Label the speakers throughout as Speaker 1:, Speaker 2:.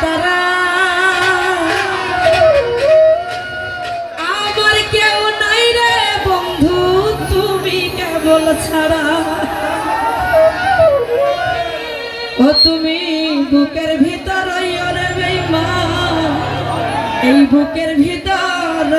Speaker 1: তারা। আমার কেউ নাই রে বন্ধু, তুমি ছাড়া। ও তুমি বুকের ভিতর এই বুকের ভিতর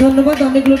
Speaker 1: ধন্যবাদ অনেকগুলো